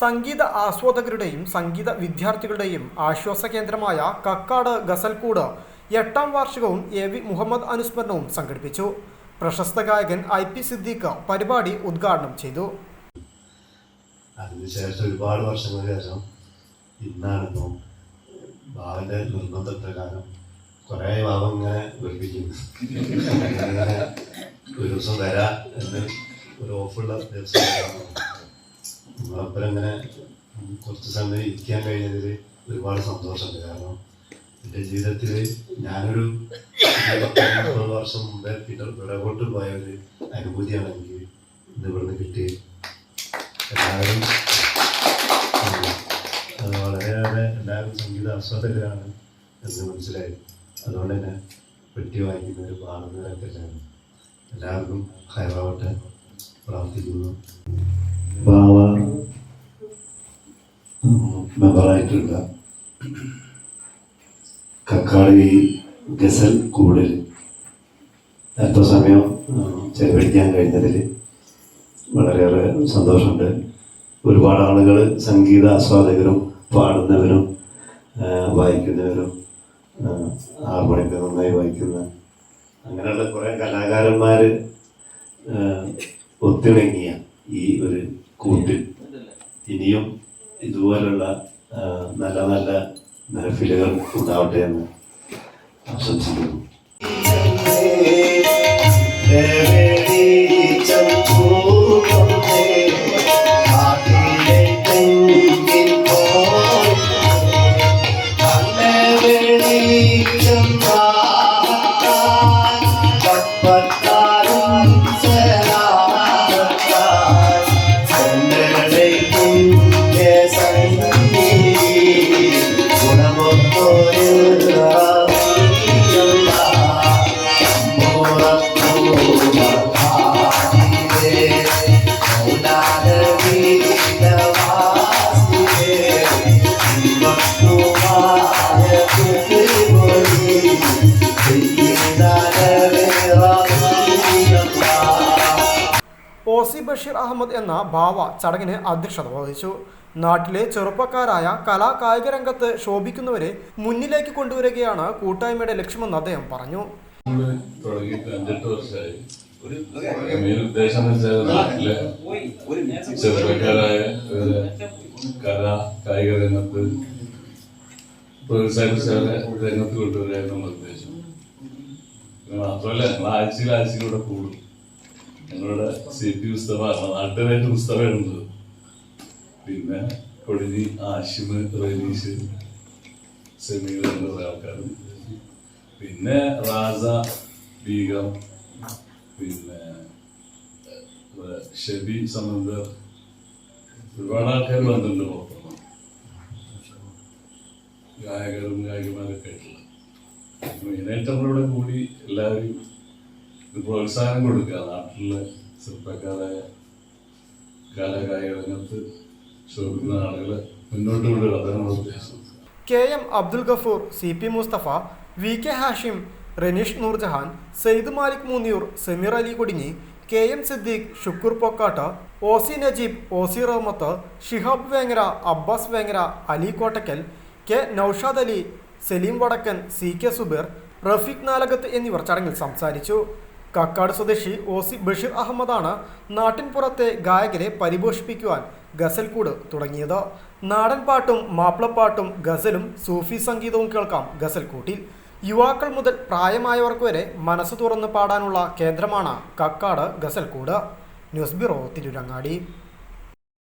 സംഗീത ആസ്വാദകരുടെയും സംഗീത വിദ്യാർത്ഥികളുടെയും ആശ്വാസ കേന്ദ്രമായ കക്കാട് ഗസൽക്കൂട് എട്ടാം വാർഷികവും എ വി മുഹമ്മദ് അനുസ്മരണവും സംഘടിപ്പിച്ചു. പ്രശസ്ത ഗായകൻ ഐ പി സിദ്ദീഖ് പരിപാടി ഉദ്ഘാടനം ചെയ്തു. അതിനുശേഷം ഒരുപാട് വർഷങ്ങൾക്ക് ശേഷം ഇന്നാണിപ്പോൾ ബാബന്റെ നിർബന്ധപ്രകാരം കുറേ ഭാവം ഇങ്ങനെ ഒരു ദിവസം വരാ എന്ന് ഒരു ഓഫുള്ള ദിവസം. നമ്മളൊപ്പം ഇങ്ങനെ കുറച്ച് സമയം ഇരിക്കാൻ കഴിഞ്ഞതിൽ ഒരുപാട് സന്തോഷമുണ്ട്. കാരണം എന്റെ ജീവിതത്തിൽ ഞാനൊരു മുപ്പത് വർഷം മുമ്പേ പിന്നെ പിടകോട്ട് പോയ ഒരു അനുഭൂതിയാണ് എനിക്ക് ഇത് ഇവിടുന്ന് കിട്ടിയത്. എല്ലാവരും വളരെയേറെ എല്ലാവരും സംഗീത ആസ്വാദകരാണ് എന്ന് മനസ്സിലായി. അതുകൊണ്ട് തന്നെ പെട്ടി വായിക്കുന്നവർ പാടുന്നവരൊക്കെ ഞാൻ എല്ലാവർക്കും ഹൈറാവട്ടെ. പ്രാർത്ഥിക്കുന്നു. മെമ്പറായിട്ടുള്ള കക്കാളി ഗസൽ കൂടുതൽ അല്പസമയം സമയം ചെലവഴിക്കാൻ കഴിഞ്ഞതിൽ വളരെയേറെ സന്തോഷമുണ്ട്. ഒരുപാട് ആളുകൾ സംഗീത ആസ്വാദകരും പാടുന്നവരും വായിക്കുന്നവരും ഹാർമോണിയൊക്കെ നന്നായി വായിക്കുന്ന അങ്ങനെയുള്ള കുറേ കലാകാരന്മാർ ഒത്തിണങ്ങിയ ഈ ഒരു കൂട്ടിൽ. ഇനിയും ഇതുപോലുള്ള നല്ല നല്ല മെഹഫിലുകൾ ഉണ്ടാവട്ടെ എന്ന് ആശംസിക്കുന്നു. ഒ സി ബഷീർ അഹമ്മദ് എന്ന ബാവ ചടങ്ങിന് അധ്യക്ഷത വഹിച്ചു. നാട്ടിലെ ചെറുപ്പക്കാരായ കലാ കായിക രംഗത്ത് ശോഭിക്കുന്നവരെ മുന്നിലേക്ക് കൊണ്ടുവരികയാണ് കൂട്ടായ്മയുടെ ലക്ഷ്യമെന്ന് അദ്ദേഹം പറഞ്ഞു. മെയിൻ ഉദ്ദേശം നാട്ടിലെ ചെറുപ്പക്കാരായ കല കായിക രംഗത്ത് രംഗത്ത് കൊണ്ടുവരായിരുന്നു പിന്നെ മാത്രമല്ല ഞങ്ങൾ ആഴ്ചയിൽ ആഴ്ചയിലൂടെ കൂടും. ഞങ്ങളുടെ സി പി പുസ്തകമാണ് നാട്ടുകാരായിട്ട് പുസ്തകമുണ്ട് പിന്നെ കൊടിഞ്ഞി ആഷിമ് റനീഷ് സെമീർ എന്ന ആൾക്കാർ പിന്നെ റാസ ബീഗം പിന്നെ ഷെബി സമന്തർ ഒരുപാട് ആൾക്കാർ വന്നിട്ടുണ്ട് ഗായകരും ഗായികമാരൊക്കെ ആയിട്ടുള്ള മെയിനായിട്ട് നമ്മളിവിടെ കൂടി എല്ലാവരും പ്രോത്സാഹനം കൊടുക്കുക. നാട്ടിലെ ചെറുപ്പക്കാരായ കലാകായിക രംഗത്ത് ശോഭിക്കുന്ന ആളുകളെ മുന്നോട്ട് കൊണ്ടുവരിക അതാണ് ഉദ്ദേശം. K M Abdul Gafoor C P Musthafa V K Hashim Raneesh Noorjahan Sayed Malik Moonniyur Sameer Ali Kodinhi K M Siddique Shukkoor Pokkat O C Najeeb O C Rahmath Shihab Vengara Abbas Vengara Ali Kottakkal K Noushad Ali Saleem Vadakkan C K Subeer Rafeeq Nalakath എന്നിവർ ചടങ്ങിൽ സംസാരിച്ചു. കക്കാട് സ്വദേശി O C Basheer അഹമ്മദാണ് നാട്ടിൻപുറത്തെ ഗായകരെ പരിപോഷിപ്പിക്കുവാൻ ഗസൽക്കൂട് തുടങ്ങിയത്. നാടൻ പാട്ടും മാപ്പിളപ്പാട്ടും ഗസലും സൂഫി സംഗീതവും കേൾക്കാം ഗസൽ കൂട്ടിൽ യുവാക്കൾ മുതൽ പ്രായമായവർക്ക് വരെ മനസ്സ് തുറന്ന് പാടാനുള്ള കേന്ദ്രമാണ് കക്കാട് ഗസൽക്കൂട്. News bureau Tirurangadi.